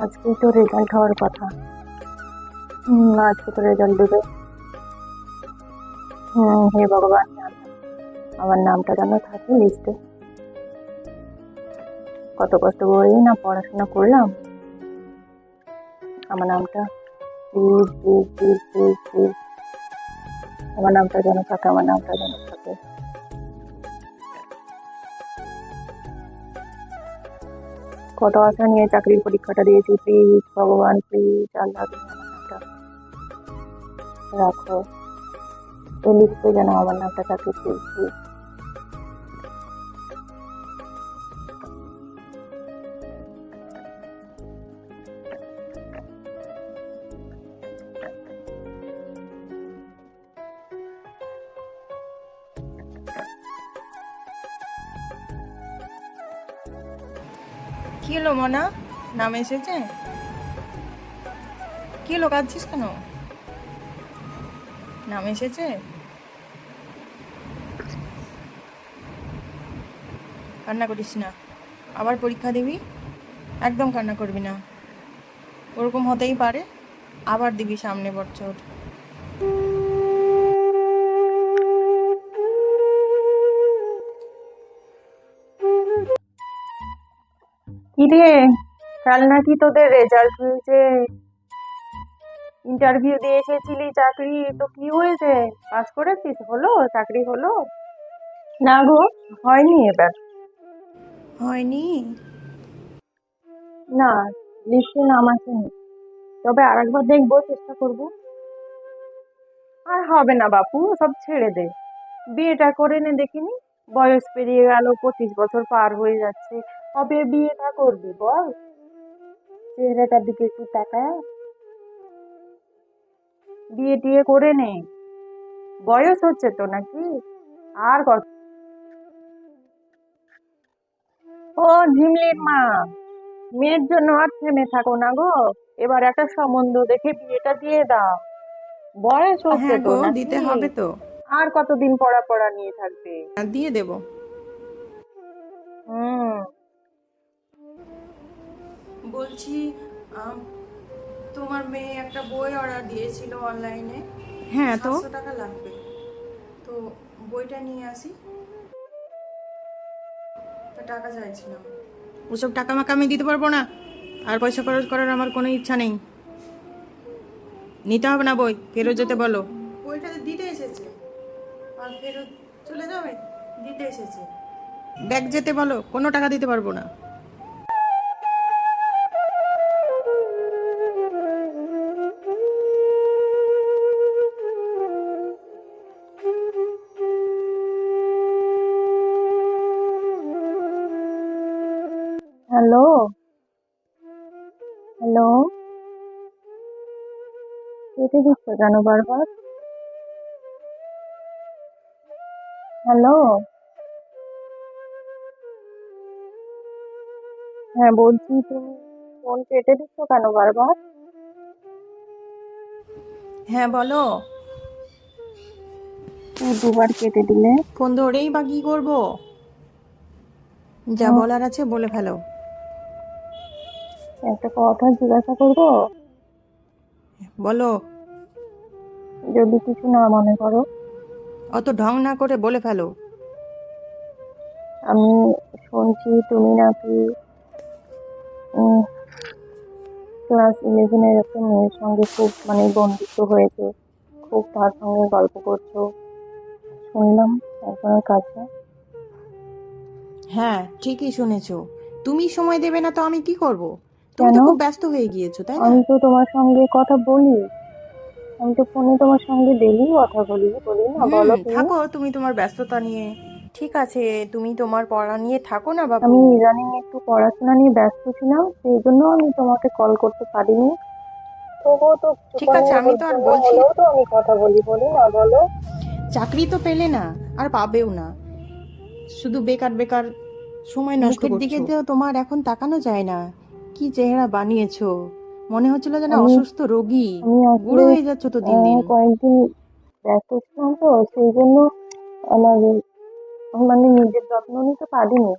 আজকেই তো রেজাল্ট হওয়ার কথা। হুম আজকে তো রেজাল্ট দেবে। হুম হে ভগবান, আমার নামটা যেন থাকে লিস্টে কত কষ্ট করেই না পড়াশোনা করলাম। আমার নামটা please please please please please আমার নামটা যেন থাকে, আমার নামটা যেন থাকে। কত আশা নিয়ে চাকরির পরীক্ষাটা দিয়েছি। প্লিজ, ভগবান, প্লিজ, আল্লাহ রাখো। এই লিস্টে যেন আমার নামটা থাকে, প্লিজ প্লিজ। কি হলো মনা? নাম এসেছে? কি হলো, কাঁদছিস কেন? নাম এসেছে? কান্না করিস না। আবার পরীক্ষা দিবি? একদম কান্না করবি না। ওরকম হতেই পারে। আবার দিবি সামনে বছর। কি রে কাল নাকি তোদের রেজাল্ট হয়েছে। ইন্টারভিউ দিয়ে এসেছিলি চাকরি তো কি হয়েছে? পাস করেছিস? হলো? চাকরি হলো? না গো হয়নি এবার। হয়নি? না লিস্টে নাম আসেনি। তবে আরেকবার দেখব চেষ্টা করব। আর হবে না বাপু সব ছেড়ে দে। বিয়েটা করে নে দেখিনি। বয়স পেরিয়ে গেল পঁচিশ বছর পার হয়ে যাচ্ছে। কবে বিয়ে বিয়েটা করবি বল? চেহারাটার দিকে একটু তাকায়। বিয়ে টিয়ে করে নে। বয়স হচ্ছে তো নাকি? আর কত ও ঝিমলির মা মেয়ের জন্য আর থেমে থাকো না গো। এবার একটা সম্বন্ধ দেখে বিয়েটা দিয়ে দাও। বয়স হচ্ছে হ্যাঁ তো দিতে হবে তো। আর কতদিন পড়া পড়া নিয়ে থাকবে? হ্যাঁ, দিয়ে দেব। হুম। বলছি তোমার মেয়ে একটা বই অর্ডার দিয়েছিল অনলাইনে হ্যাঁ তো? টাকা লাগবে। তো বইটা নিয়ে আসি। তা টাকা চাইছিলাম। ওসব টাকা মাকা আমি দিতে পারব না। আর পয়সা খরচ করার আমার কোনো ইচ্ছা নেই। নিতে হবে না বই ফেরত যেতে বলো। বইটা দিতে এসেছে। আর ফেরত চলে যাবে? দিতে এসেছে। ব্যাগ যেতে বলো কোনো টাকা দিতে পারব না। হ্যালো হ্যালো কেটে দিচ্ছ কেন বারবার হ্যালো হ্যাঁ বলছি তুমি ফোন কেটে দিচ্ছ কেন বারবার হ্যাঁ বলো। দুবার কেটে দিলে। ফোন ধরেই বা কি করব? যা বলার আছে বলে ফেলো। একটা কথা জিজ্ঞাসা করব? বলো। যদি কিছু না মনে করো। অত ঢং না করে বলে ফেলো। আমি শুনছি তুমি নাকি ক্লাস ইলেভেনের একটা মেয়ের সঙ্গে খুব মানে বন্ধুত্ব হয়েছে। খুব তার সঙ্গে গল্প করছ। শুনলাম একজনের কাছে। হ্যাঁ ঠিকই শুনেছো। তুমি সময় দেবে না তো আমি কি করব? কেন? খুব ব্যস্ত হয়ে গিয়েছো তাই না? আমি তো তোমার সঙ্গে কথা বলি। আমি তো ফোনে তোমার সঙ্গে ডেলি কথা বলি বলি না বলো হুম, তুমি। থাকো তুমি তোমার ব্যস্ততা নিয়ে। ঠিক আছে তুমি তোমার পড়া নিয়ে থাকো না বাবু আমি ইদানিং একটু পড়াশোনা নিয়ে ব্যস্ত ছিলাম সেই জন্য আমি তোমাকে কল করতে পারিনি। তবুও তো কিছু ঠিক আছে, আমি তো আর বলছি- তো আমি কথা বলি বলি না বলো। চাকরি তো পেলে না আর পাবেও না। শুধু বেকার বেকার সময় নষ্ট মুখের দিকে দিকে তো তোমার এখন তাকানো যায় না। কি চেহারা বানিয়েছো? মনে হচ্ছিল যেন অসুস্থ রোগী। বুড়ো হয়ে যাচ্ছ তো দিন দিন। কয়েকদিন ব্যস্ত ছিলাম তো সেই জন্য আমার মানে নিজের যত্ন নিতে পারিনি।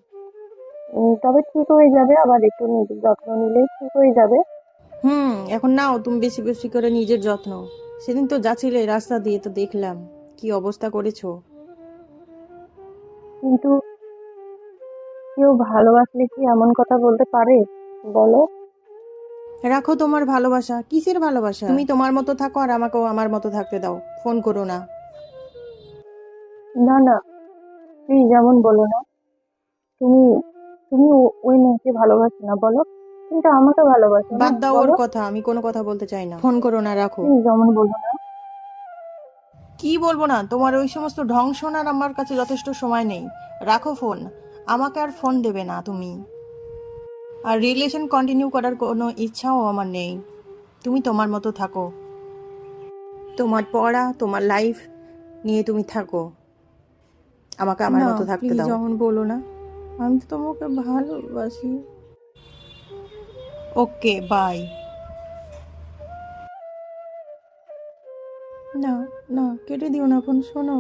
তবে ঠিক হয়ে যাবে আবার একটু নিজের যত্ন নিলেই ঠিক হয়ে যাবে। হুম এখন নাও তুমি বেশি বেশি করে নিজের যত্ন। সেদিন তো যাচ্ছিলে রাস্তা দিয়ে তো দেখলাম। কি অবস্থা করেছ? কিন্তু কেউ ভালোবাসলে কি এমন কথা বলতে পারে? বলো। রাখো তোমার ভালোবাসা। কিসের ভালোবাসা? তুমি তোমার মতো থাকো আর আমাকেও আমার মতো থাকতে দাও। ফোন করো না। না না। প্লিজ এমন বলো না তুমি তুমি ওই মেয়েকে ভালোবাসো না বলো। কিন্তু আমাকে ভালোবাসো বাদ দাও ওর কথা আমি কোনো কথা বলতে চাই না। ফোন করো না রাখো। প্লিজ এমন বলো না। কি বলব না তোমার ওই সমস্ত ঢং শোনার আমার কাছে যথেষ্ট সময় নেই। রাখো ফোন আমাকে আর ফোন দেবে না তুমি। আর রিলেশন কন্টিনিউ করার কোনো ইচ্ছাও আমার নেই। তুমি তোমার মতো থাকো। তোমার পড়া তোমার লাইফ নিয়ে তুমি থাকো। আমাকে আমার মতো থাকতে দাও। যেমন বলো না আমি তো তোমাকে ভালোবাসি। ওকে বাই না না কেটে দিও না ফোন শোনো।